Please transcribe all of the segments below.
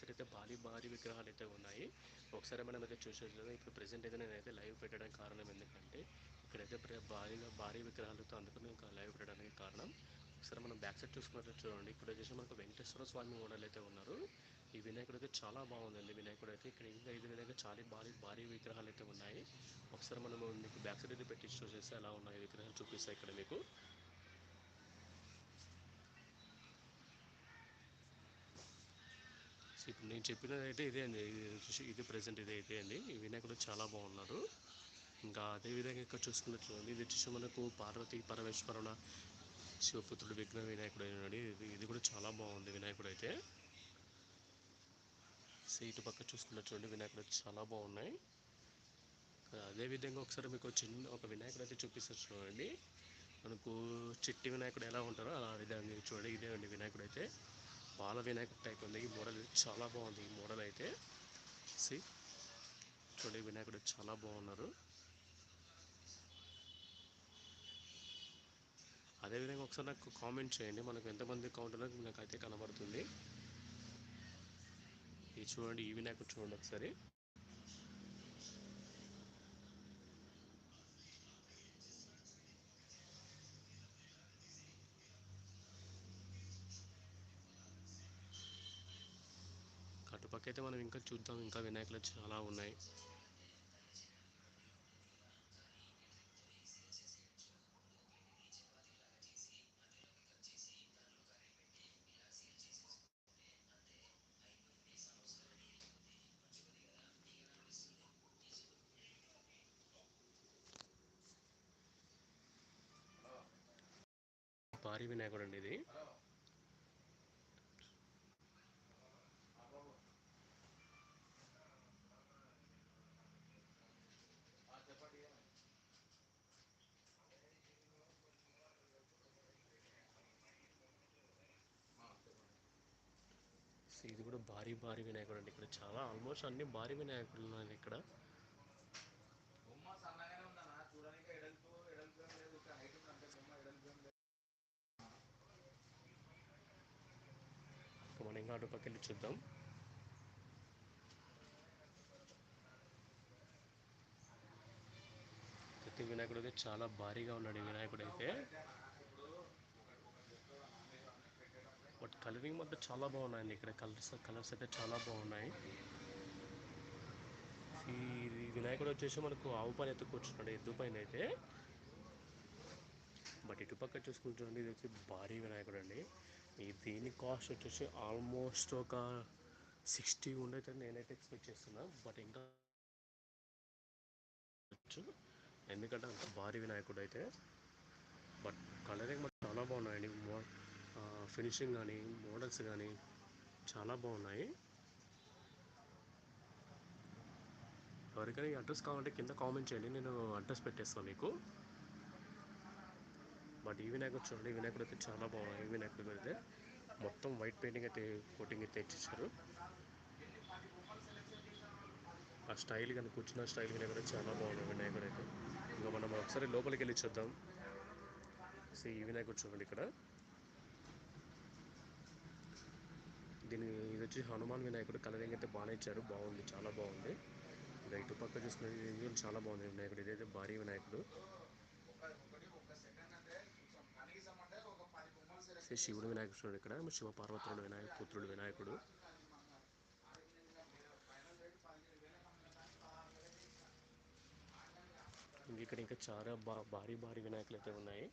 Side అయితే భారీ భారీ విగ్రహాలు అయితే ఉన్నాయి ఒకసారి మనం అయితే చూసేది ఇప్పుడు ప్రెసెంట్ అయితే నేనైతే లైవ్ పెట్టడానికి కారణం ఎందుకంటే ఇక్కడైతే భారీగా భారీ విగ్రహాలతో అందుకని ఇంకా లైవ్ పెట్టడానికి కారణం. ఒకసారి మనం బ్యాక్ సైడ్ చూసుకున్నట్టు చూడండి. ఇక్కడ వచ్చేసి మనకు వెంకటేశ్వర స్వామి మోడల్ అయితే ఉన్నారు. ఈ వినాయకుడు అయితే చాలా బాగుందండి. వినాయకుడు అయితే ఇక్కడ ఇంకా ఇది వినాయకుడు చాలా భారీ భారీ విగ్రహాలు అయితే ఉన్నాయి. ఒకసారి మనము మీకు బ్యాక్ సైడ్ అయితే పెట్టి చూసేస్తే ఎలా ఉన్నాయి విగ్రహాలు చూపిస్తాయి ఇక్కడ మీకు. ఇప్పుడు నేను చెప్పినది అయితే ఇదే అండి. ఇది ప్రజెంట్ ఇది అయితే అండి. ఈ వినాయకుడు చాలా బాగున్నారు ఇంకా అదే విధంగా ఇక్కడ చూసుకున్నట్టు ఇది వచ్చేసి మనకు పార్వతి పరమేశ్వరుల శివపుత్రుడు విఘ్న వినాయకుడు అయినాడు ఇది ఇది కూడా చాలా బాగుంది వినాయకుడు అయితే. సో ఇటు పక్క చూసుకున్నట్టు చూడండి వినాయకుడు చాలా బాగున్నాయి. అదే విధంగా ఒకసారి మీకు చిన్న ఒక వినాయకుడు అయితే చూపిస్తారు చూడండి. మనకు చిట్టి వినాయకుడు ఎలా ఉంటారో అలా విధంగా చూడండి. ఇదే అండి వినాయకుడు అయితే. బాల వినాయకుడు టైప్ ఉంది. ఈ మోడల్ చాలా బాగుంది. ఈ మోడల్ అయితే సి చూడండి వినాయకుడు చాలా బాగున్నారు. అదేవిధంగా ఒకసారి నాకు కామెంట్ చేయండి. మనకు ఎంతమంది కౌంటర్ నాకు అయితే కనబడుతుంది. ఇది చూడండి ఈ వినాయకుడు చూడండి ఒకసారి. పక్కైతే అయితే మనం ఇంకా చూద్దాం. ఇంకా వినాయకులు చాలా ఉన్నాయి. భారీ వినాయకుడు అండి ఇది. ఇది కూడా భారీ భారీ వినాయకుడు అండి. ఇక్కడ చాలా ఆల్మోస్ట్ అన్ని భారీ వినాయకుడు ఉన్నాయి ఇక్కడ. మనం ఇంకా అటుపక్క వెళ్ళి చూద్దాం. ప్రతి వినాయకుడు అయితే చాలా భారీగా ఉన్నాడు ఈ వినాయకుడు అయితే బట్ కలరింగ్ మాత్రం చాలా బాగున్నాయండి. ఇక్కడ కలర్స్ కలర్స్ అయితే చాలా బాగున్నాయి. ఈ వినాయకుడు వచ్చేసి మనకు ఆవు పైన అయితే కూర్చున్నాడు ఎద్దు పైన అయితే. బట్ ఇటుపక్క చూసుకుంటుంటే ఇది వచ్చి భారీ వినాయకుడు అండి. ఈ దీని కాస్ట్ వచ్చేసి ఆల్మోస్ట్ ఒక సిక్స్టీ ఉండైతే నేనైతే ఎక్స్పెక్ట్ చేస్తున్నా. బట్ ఇంకా ఎందుకంటే అంత భారీ వినాయకుడు అయితే. బట్ కలరింగ్ మాత్రం చాలా బాగున్నాయండి. ఫినిషింగ్ కానీ మోడల్స్ కానీ చాలా బాగున్నాయి. ఎవరికైనా ఈ అడ్రస్ కావాలంటే కింద కామెంట్ చేయండి నేను అడ్రస్ పెట్టేస్తాను మీకు. బట్ ఈ వినాయకుడు చూడండి వినాయకుడు అయితే చాలా బాగున్నాయి ఈ వినాయకుడు అయితే మొత్తం వైట్ పెయింటింగ్ అయితే కోటింగ్ అయితే ఇచ్చేసారు ఆ స్టైల్ కానీ కూర్చున్న స్టైల్ కానీ కూడా చాలా బాగుంది వినాయకుడు అయితే. ఇంకా మనం ఒకసారి లోపలికి వెళ్ళి చూద్దాం. సో ఈ వినాయకుడు చూడండి ఇక్కడ దీని ఇది వచ్చి హనుమాన్ వినాయకుడు కలరింగ్ అయితే బాగానే ఇచ్చారు. బాగుంది చాలా బాగుంది. ఇంకా ఇటు పక్క ఇది చాలా బాగుంది వినాయకుడు. ఇదైతే భారీ వినాయకుడు. శివుడు వినాయకుడు ఇక్కడ. శివ పార్వతుడు వినాయక పుత్రుడు వినాయకుడు. ఇంక ఇక్కడ ఇంకా చాలా బా భారీ భారీ వినాయకులు అయితే ఉన్నాయి.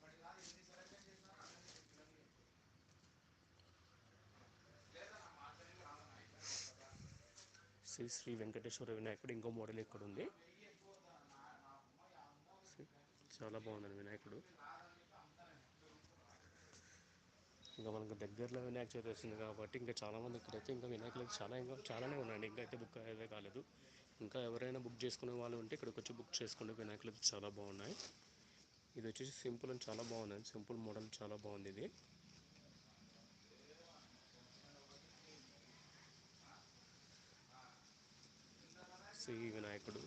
శ్రీ శ్రీ వెంకటేశ్వర వినాయకుడు ఇంకో మోడల్ ఇక్కడ ఉంది చాలా బాగుందండి వినాయకుడు. ఇంకా మనకు దగ్గరలో వినాయక చవితి వస్తుంది కాబట్టి ఇంకా చాలామంది ఇక్కడైతే ఇంకా వినాయకులకి చాలా ఇంకా చాలానే ఉన్నాయండి. ఇంకా అయితే బుక్ అయితే కాలేదు. ఇంకా ఎవరైనా బుక్ చేసుకునే వాళ్ళు ఉంటే ఇక్కడికి వచ్చి బుక్ చేసుకుంటే వినాయకులకి చాలా బాగున్నాయి. ఇది వచ్చేసి సింపుల్ అని చాలా బాగుంది సింపుల్ మోడల్ చాలా బాగుంది ఇది. శ్రీ వినాయకుడు